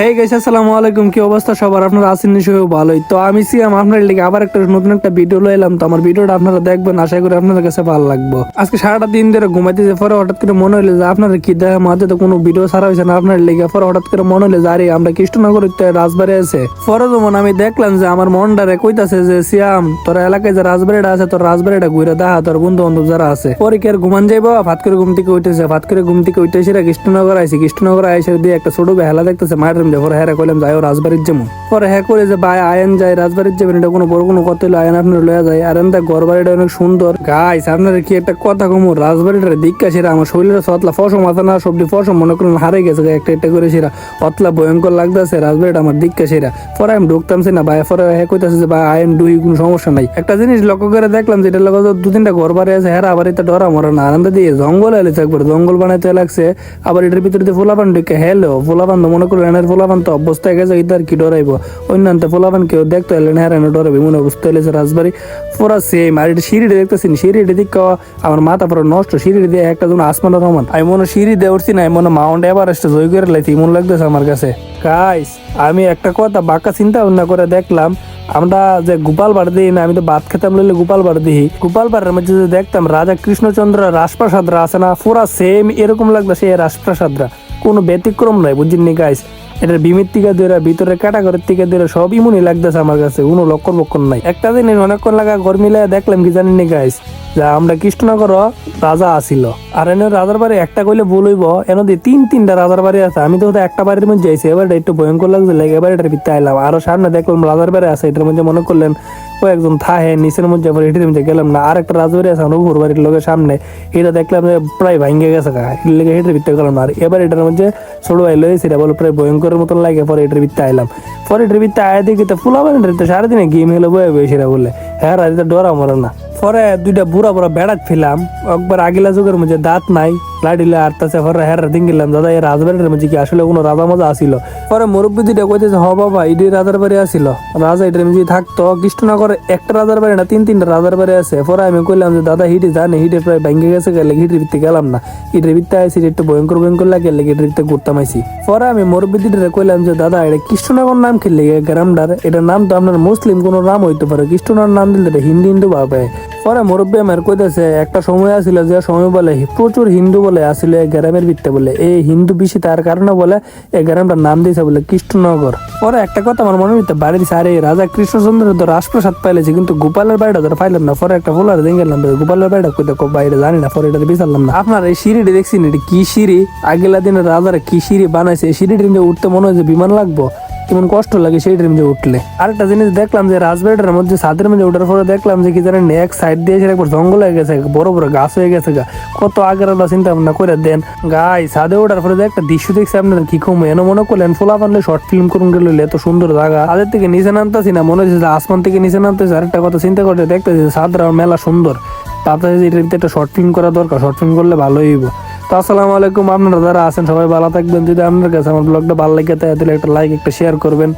Hey guys আসসালামু আলাইকুম কি অবস্থা সবার? আপনারা আছেন নিশ্চয়ই ভালোই। তো আমি সিয়াম আপনার লিগে আবার একটা নতুন একটা ভিডিও লয়ে এলাম। তো আমার ভিডিওটা আপনারা দেখবেন, আশা করি আপনাদের কাছে ভালো লাগবে। আজকে সারাটা দিন ধরে ঘুমাইতেছে পরে হঠাৎ করে মনে হইল যে আপনার কি দেয় মাঝে তো কোনো ভিডিও ছাড়া হয়েছে না আপনার লিগে। পরে হঠাৎ করে মনে হইল যে আরে, আমরা কৃষ্ণনগর রাজবাড়ি আছে পরে যেমন আমি দেখলাম যে আমার মনটারে কইতাছে যে, সিয়াম, তোর এলাকায় যে রাজবাড়িটা আছে, তোর রাজবাড়িটা ঘুরে দেখা, তোর বন্ধু বান্ধব যারা আছে। পরে কি আর ঘুমান যাইবো? ভাত করে ঘুম থেকে উঠেছে। ভাত করে ঘুম থেকে উঠেছে কৃষ্ণনগর আইসি কৃষ্ণনগর আইসে দিয়ে একটা ছোট বেহালা দেখতেছে, মায়ের রুম পরে হ্যাঁ কইলাম, যাই ও রাজবাড়ির যেমন পরে হ্যাঁ করে যে ভাই আয়ন যায়, রাজবাড়ির যাবেন, এটা কোনো বড় কোনো কথা হইল, আয়ন আপনার লয়া যায়। আর এনটা ঘর বাড়িটা অনেক সুন্দর। গাইস আপনার কি একটা কথা কমু? রাজবাড়িটার দিককা সেরা, আমার শরীরের সতলা ফসম মাথা না সবজি ফসম মনে করুন হারে গেছে, একটা একটা করে সেরা। অতলা ভয়ঙ্কর লাগতেছে, রাজবাড়িটা আমার দিককা সেরা। পরে আমি ঢুকতামছি না ভাই পরে হ্যাঁ কইতাছে যে ভাই আয়ন ডুই কোনো সমস্যা নাই। একটা জিনিস লক্ষ্য করে দেখলাম যেটা লক্ষ্য দু তিনটা ঘর বাড়ি আছে হ্যাঁ আবার এটা ডরা মরে না। আনন্দ দিয়ে জঙ্গল এলেছে একবার জঙ্গল বানাইতে লাগছে, আবার এটার ভিতরে ফুলাপান ঢুকে হেলো ফুলাপান তো মনে করল এনের ফুলাপান তো অবস্থায় গেছে এটা আর কি ডরাইবো? অন্যান্য ফুলাপান কেউ দেখতে এলেন হ্যাঁ এনে ডরাবে মনে অবস্থা এলেছে রাজবাড়ি। পুরা সেম আর এটা সিঁড়িটা দেখতেছি সিঁড়িটা দিক আমার মাথা পুরো নষ্ট, সিঁড়ি দিয়ে একটা যেন আসমান রহমান। আমি মনে সিঁড়ি দিয়ে উঠছি না, আমি মনে হয় মাউন্ট এভারেস্ট জয় করে লাইছি, মন লাগতেছে আমার কাছে। গাইস আমি একটা কথা বাঁকা চিন্তা ভাবনা করে দেখলাম, আমরা যে গোপাল বাড়ি দিই না, আমি তো ভাত খেতাম লইলে গোপাল বাড়ি দিই। গোপাল বাড়ির মধ্যে যে দেখতাম, রাজা কৃষ্ণচন্দ্র, রাজপ্রাসাদরা আছে না, পুরা সেম এরকম লাগতো সেই রাজপ্রাসাদরা। কোনো ব্যতিক্রম নাই, বুঝছেন নি গাইস এটার বিমের টিকা ধরে ভিতরে ক্যাটাগরির টিকা ধরে সব ইমুনি লাগতেছে আমার কাছে, কোনো লক্ষণ বক্ষণ নাই। একটা দিনের অনেকক্ষণ লাগা গরমি লাগা দেখলাম, কি জানি না গাইস যা আমরা কৃষ্ণনগর রাজা আসিল আর এনে রাজার বাড়ি একটা কইলে ভুল হইব, এনে দিয়ে তিন তিনটা রাজার বাড়ি আছে। আমি তো একটা বাড়ির মধ্যে যাইছি এবার একটু ভয়ঙ্কর লাগছে, লাগে এবার এটার ভিতরে আইলাম। আরও সামনে দেখলাম রাজার বাড়ি আছে, এটার মধ্যে মনে করলেন কয়েকজন থাহে নিচের মধ্যে আবার এটির মধ্যে গেলাম না। আর একটা রাজবাড়ি আছে আমার বাড়ির লোকের সামনে। এটা দেখলাম যে প্রায় ভাঙ্গে গেছে গা। লেগে এটার ভিত্তি গেলাম না। আর এবার এটার মধ্যে ছোট ভাই লয়েছে এটা বলে প্রায় ভয়ঙ্করের মতন লাগে, পরে এটার ভিত্তি আইলাম। পরে এটার ভিত্তি আয় দেখি তো ফুলা বানি তো সারাদিনে গেম হেলে বয়ে বয়ে সেটা বলে। হ্যাঁ রাজিতে ডরা মরে না। পরে দুইটা বুড়া বুড়া বেড়াত ফেলাম। একবার আগিলা যুগের মধ্যে দাঁত নাই। লাডিলে আর তাছে হের দিন গেলাম দাদা, এই রাজবাড়ির মধ্যে কি আসলে কোনো রাজা মজা আসিল? পরে মুরব্বী দুইটা কইতেছে, হ বাবা, ইডি রাজার বাড়ি আসিল। রাজা এটার মধ্যে থাকতো, কৃষ্ণনগরে একটা রাজার বাড়ি না, তিন তিনটা রাজার বাড়ি আছে। পরে আমি কইলাম যে, দাদা হিটে জানে হিটে প্রায় ভেঙে গেছে, গেলে হিটের ভিত্তি গেলাম না। হিটের ভিত্তি আইসি একটু ভয়ঙ্কর ভয়ঙ্কর লাগে লেগে হিটের ভিত্তি ঘুরতাম আইসি পরে আমি মুরব্বী দুইটা কইলাম যে, দাদা, এটা কৃষ্ণনগর নাম খেললে গ্রামটার? এটার নাম তো আপনার মুসলিম কোনো নাম হইতে পারে। কৃষ্ণনগর নাম দিলে এটা হিন্দু হিন্দু ভাবে পরে মুরব্বী আমার কইতেছে, একটা সময় আছিল যে সময় বলে প্রচুর হিন্দু বলে আসলে এই গ্রামের ভিত্তে বলে। এই হিন্দু বেশি তার কারণে বলে এই গ্রামটার নাম দিয়েছে বলে কৃষ্ণনগর। পরে একটা কথা আমার মনে হইতে বাড়ি দিছে, আরে রাজা কৃষ্ণচন্দ্র তো রাজপ্রসাদ পাইলেছে, কিন্তু গোপালের বাড়িটা ধরে পাইলাম না। পরে একটা ফুলার দিন গেলাম গোপালের বাড়িটা কইতে বাইরে জানি না, পরে এটা বিচারলাম না। আপনার এই সিঁড়িটি দেখছি কি সিঁড়ি? আগেলা দিনে রাজারা কি সিঁড়ি বানাইছে? এই সিঁড়িটি উঠতে মনে হয় যে বিমান লাগবো। কেমন কষ্ট লাগে সেই মধ্যে উঠলে। আরেকটা জিনিস দেখলাম যে রাজবাড়িটার মধ্যে ছাদের মধ্যে ওঠার পরে দেখলাম যে কি জানেন, এক সাইড দিয়ে সেটা একবার জঙ্গল হয়ে গেছে, বড় বড় গাছ হয়ে গেছে গা। কত আগের আলো চিন্তা ভাবনা করে দেন। গাই, ছাদে ওঠার পরে যে একটা দৃশ্য দেখছি আপনার কি কম, এনে মনে করলেন ফোলা পানলে শর্ট ফিল্ম করুন গেল এত সুন্দর জায়গা। ছাদের থেকে নিচে নামতেছি না, মনে হচ্ছে যে আসমান থেকে নিচে নামতেছে। আরেকটা কথা চিন্তা করতে দেখতেছি ছাদরা মেলা সুন্দর। তাতে যে এটার একটা শর্ট ফিল্ম করা দরকার শর্ট ফিল্ম করলে ভালোই হইব। তো আসসালামু আলাইকুম আপনারা যারা আছেন সবাই ভালো থাকবেন। যদি আপনার কাছে আমার ব্লগটা ভালো লাগে তাহলে একটা লাইক একটা শেয়ার করবেন।